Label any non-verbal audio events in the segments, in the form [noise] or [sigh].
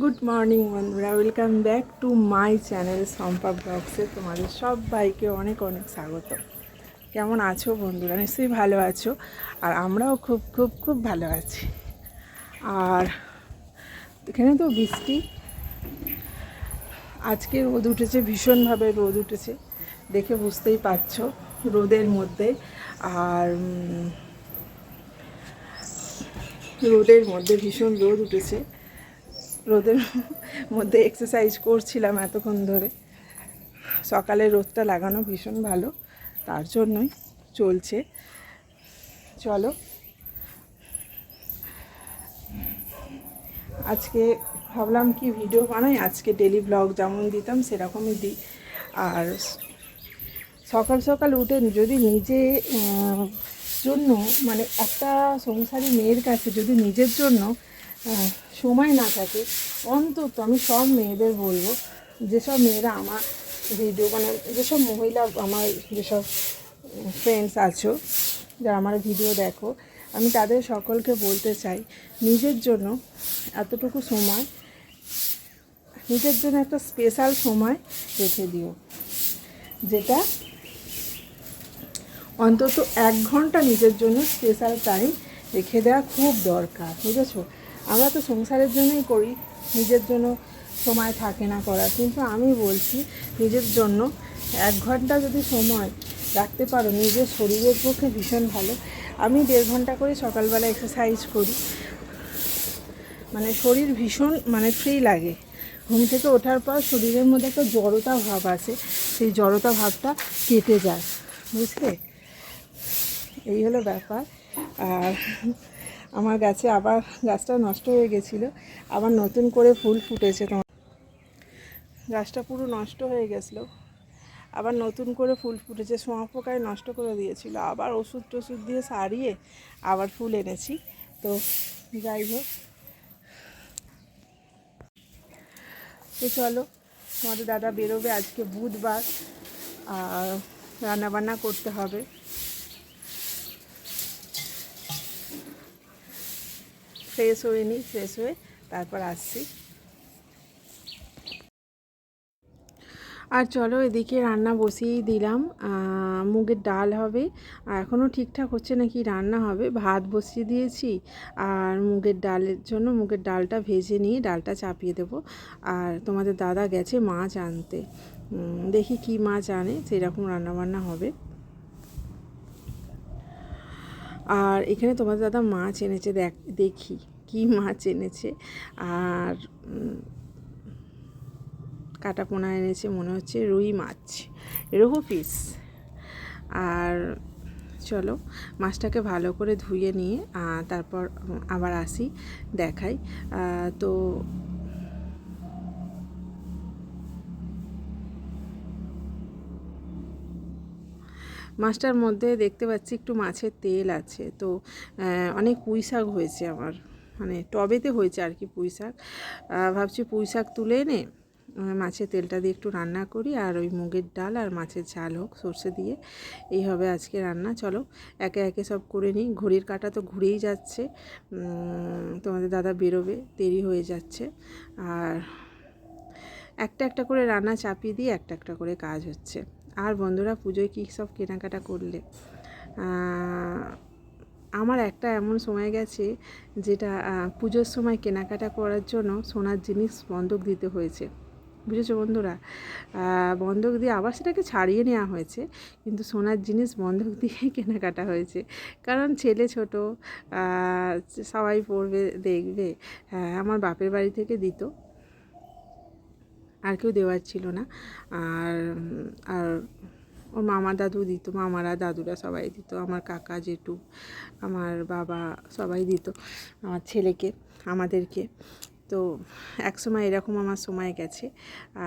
Good morning বন্ধুরা। Welcome back to my channel Sampa ব্লগসে তোমাদের সব সবাইকে অনেক অনেক স্বাগত। কেমন আছো বন্ধুরা? নিশ্চয়ই ভালো আছো। আর আমরাও খুব খুব খুব ভালো আছি। আর এখানে তো বৃষ্টি। আজকে রোদ উঠেছে, ভীষণভাবে রোদ উঠেছে। দেখে বুঝতেই পারছ রোদের মধ্যে। আর রোদের মধ্যে ভীষণ রোদ উঠেছে। রোদের মধ্যে এক্সারসাইজ করছিলাম এতক্ষণ ধরে। সকালে রোদটা লাগানো ভীষণ ভালো, তার জন্যই চলছে। চলো। আজকে ভাবলাম কি ভিডিও বানাই, আজকে ডেলি ব্লগ যেমন দিতাম সেরকমই দিই। আর সকাল সকাল উঠে যদি নিজে জন্য মানে একটা সংসারী মেয়ের কাছে যদি নিজের জন্য সময় না থাকে। অন্তত আমি সব মেয়েদের বলব, যেসব মেয়েরা আমার ভিডিও মানে যেসব মহিলা আমার যেসব ফ্রেন্ডস আছো, যারা আমার ভিডিও দেখো, আমি তাদের সকলকে বলতে চাই, নিজের জন্য এতটুকু সময়, নিজের জন্য একটা স্পেশাল সময় রেখে দিও, যেটা অন্তত এক ঘণ্টা নিজের জন্য স্পেশাল টাইম রেখে দেওয়া খুব দরকার, বুঝেছ? আমরা তো সংসারের জন্যই করি, নিজের জন্য সময় থাকে না করার। কিন্তু আমি বলছি, নিজের জন্য এক ঘণ্টা যদি সময় রাখতে পারো, নিজের শরীরের পক্ষে ভীষণ ভালো। আমি দেড় ঘণ্টা করে সকালবেলা এক্সারসাইজ করি। মানে শরীর ভীষণ মানে ফ্রি লাগে। ঘুম থেকে ওঠার পর শরীরের মধ্যে একটা জড়তা ভাব আছে সেই জড়তা ভাবটা কেটে যায়। বুঝলে? এই হলো ব্যাপার। আর আমার গাছে আবার গাছটা নষ্ট হয়ে গেছিল। আবার নতুন করে ফুল ফুটেছে তোমার। গাছটা পুরো নষ্ট হয়ে গেছিল। আবার নতুন করে ফুল ফুটেছে, সোঁয়া পোকায় নষ্ট করে দিয়েছিল। আবার ওষুধ টষুধ দিয়ে সারিয়ে আবার ফুল এনেছি। তো যাই হোক। তো চলো, তোমাদের দাদা বেরোবে আজকে বুধবার। আর রান্নাবান্না করতে হবে। ফ্রেশ হয়ে নিই, ফ্রেশ হয়ে তারপর আসছি। আর চলো এদিকে রান্না বসিয়েই দিলাম মুগের ডাল হবে। আর এখনও ঠিকঠাক হচ্ছে নাকি রান্না হবে? ভাত বসিয়ে দিয়েছি, আর মুগের ডালের জন্য মুগের ডালটা ভেজে নিয়ে ডালটা চাপিয়ে দেবো। আর তোমাদের দাদা গেছে মাছ আনতে। দেখি কি মাছ আনে, সেরকম রান্নাবান্না হবে। আর এখানে তোমাদের দাদা মাছ এনেছে দেখ দেখি কি মাছ এনেছে। আর উম, কাটা পোনা এনেছে মনে হচ্ছে রুই মাছ রুহু পিস আর চলো মাছটাকে ভালো করে ধুয়ে নিয়ে তারপর আবার আসি দেখাই। তো মাছটার মধ্যে দেখতে পাচ্ছি একটু মাছের তেল আছে। তো অনেক পুঁই শাক হয়েছে আমার। মানে টবেতে হয়েছে আর কি পুঁই শাক। ভাবছি পুঁই শাক তুলে এনে মাছের তেলটা দিয়ে একটু রান্না করি আর ওই মুগের ডাল আর মাছের ঝাল হোক সর্ষে দিয়ে। এই হবে আজকে রান্না। চলো, একে একে সব করে নিই। ঘড়ির কাঁটা তো ঘুরেই যাচ্ছে। তোমাদের দাদা বেরোবে, দেরি হয়ে যাচ্ছে। আর একটা একটা করে রান্না চাপিয়ে দিয়ে একটা একটা করে কাজ হচ্ছে। আর বন্ধুরা পুজোয় কী সব কেনাকাটা করলে? আমার একটা এমন সময় গেছে যেটা পুজোর সময় কেনাকাটা করার জন্য সোনার জিনিস বন্ধক দিতে হয়েছে। বুঝেছ বন্ধুরা? বন্ধক দিয়ে আবার সেটাকে ছাড়িয়ে নেওয়া হয়েছে, কিন্তু সোনার জিনিস বন্ধক দিয়ে কেনাকাটা হয়েছে। কারণ ছেলে ছোট সবাই পড়বে, দেখবে আমার বাপের বাড়ি থেকে দিত। আর কেউ দেওয়ার ছিল না। আর আর ওর মামা দাদু দিত, মামারা দাদুরা সবাই দিত, আমার কাকা জেঠু, আমার বাবা সবাই দিত, আমার ছেলেকে, আমাদেরকে। তো এক সময় এরকম আমার সময় গেছে।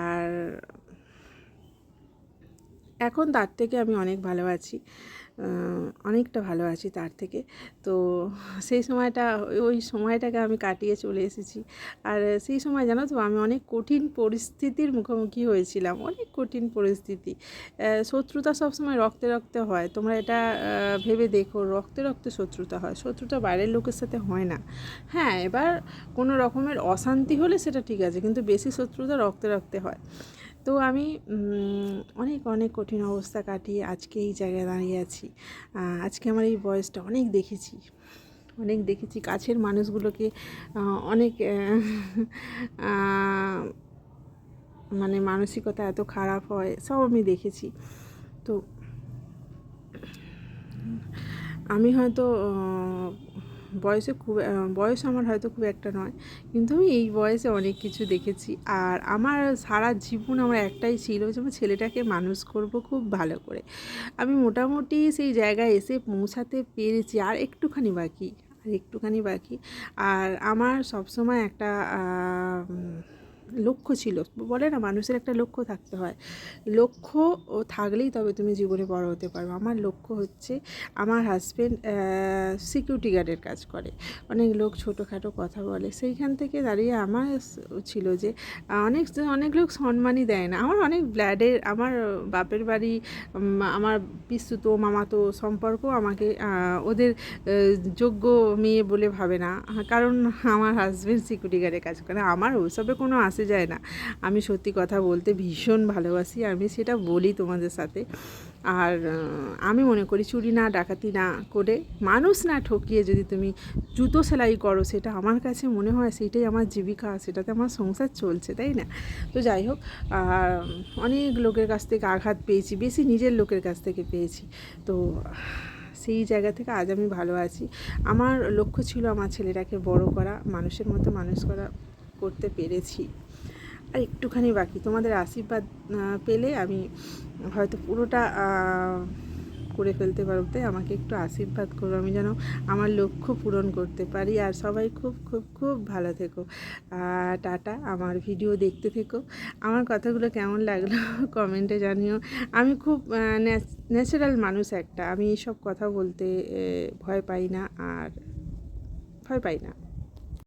আর এখন তার থেকে আমি অনেক ভালো আছি অনেকটা ভালো আছি তার থেকে। তো সেই সময়টা, ওই সময়টাকে আমি কাটিয়ে চলে এসেছি। আর সেই সময় জানো তো, আমি অনেক কঠিন পরিস্থিতির মুখোমুখি হয়েছিলাম, অনেক কঠিন পরিস্থিতি। শত্রুতা সবসময় রক্তে রক্তে হয়। তোমরা এটা ভেবে দেখো, রক্তে রক্তে শত্রুতা হয়। শত্রুতা বাইরের লোকের সাথে হয় না। হ্যাঁ এবার কোনো রকমের অশান্তি হলে সেটা ঠিক আছে, কিন্তু বেশি শত্রুতা রক্তে রক্তে হয়। তো আমি অনেক অনেক কঠিন অবস্থা কাটিয়ে আজকে এই জায়গায় দাঁড়িয়ে আছি। আজকে আমার এই বয়সটা অনেক দেখেছি। অনেক দেখেছি কাছের মানুষগুলোকে অনেক মানে মানসিকতা এত খারাপ হয়, সব আমি দেখেছি। তো আমি হয়তো বয়সে খুব বয়স আমার হয়তো খুব একটা নয়, কিন্তু আমি এই বয়সে অনেক কিছু দেখেছি। আর আমার সারা জীবন আমার একটাই ছিল যে আমার ছেলেটাকে মানুষ করব খুব ভালো করে। আমি মোটামুটি সেই জায়গায় এসে পৌঁছাতে পেরেছি, আর একটুখানি বাকি, আর একটুখানি বাকি। আর আমার সবসময় একটা লক্ষ্য ছিল, বলে না মানুষের একটা লক্ষ্য থাকতে হয়। লক্ষ্য থাকলেই তবে তুমি জীবনে বড় হতে পারবে। আমার লক্ষ্য হচ্ছে আমার হাজব্যান্ড সিকিউরিটি গার্ডের কাজ করে। অনেক লোক ছোটোখাটো কথা বলে। সেইখান থেকে দাঁড়িয়ে আমার ছিল যে, অনেক অনেক লোক সম্মানই দেয় না। আমার অনেক ব্ল্যাডের আমার বাপের বাড়ি আমার পিস্তুতো মামাতো সম্পর্ক আমাকে ওদের যোগ্য মেয়ে বলে ভাবে না। কারণ আমার হাজব্যান্ড সিকিউরিটি গার্ডের কাজ করে। আমার ওসবে কোনো আসে যায় না। আমি সত্যি কথা বলতে ভীষণ ভালোবাসি, আমি সেটা বলি তোমাদের সাথে। আর আমি মনে করি চুরি না, ডাকাতি না করে মানুষ না ঠকিয়ে যদি তুমি জুতো সেলাই করো, সেটা আমার কাছে মনে হয় সেটাই আমার জীবিকা, সেটাতে আমার সংসার চলছে, তাই না? তো যাই হোক আর অনেক লোকের কাছ থেকে আঘাত পেয়েছি, বেশি নিজের লোকের কাছ থেকে পেয়েছি। তো সেই জায়গা থেকে আজ আমি ভালো আছি। আমার লক্ষ্য ছিল আমার ছেলেটাকে বড় করা, মানুষের মতো মানুষ করা, করতে পেরেছি। আর একটুখানি বাকি। তোমাদের আশীর্বাদ পেলে আমি হয়তো পুরোটা করে ফেলতে পারব। তাই আমাকে একটু আশীর্বাদ করো। আমি যেন আমার লক্ষ্য পূরণ করতে পারি। আর সবাই খুব খুব খুব ভালো থেকো। টাটা। আমার ভিডিও দেখতে থেকো। আমার কথাগুলো কেমন লাগল [laughs] কমেন্টে জানিও। আমি খুব ন্যাচারাল মানুষ একটা। আমি এইসব কথা বলতে ভয় পাই না। আর ভয় পাই না।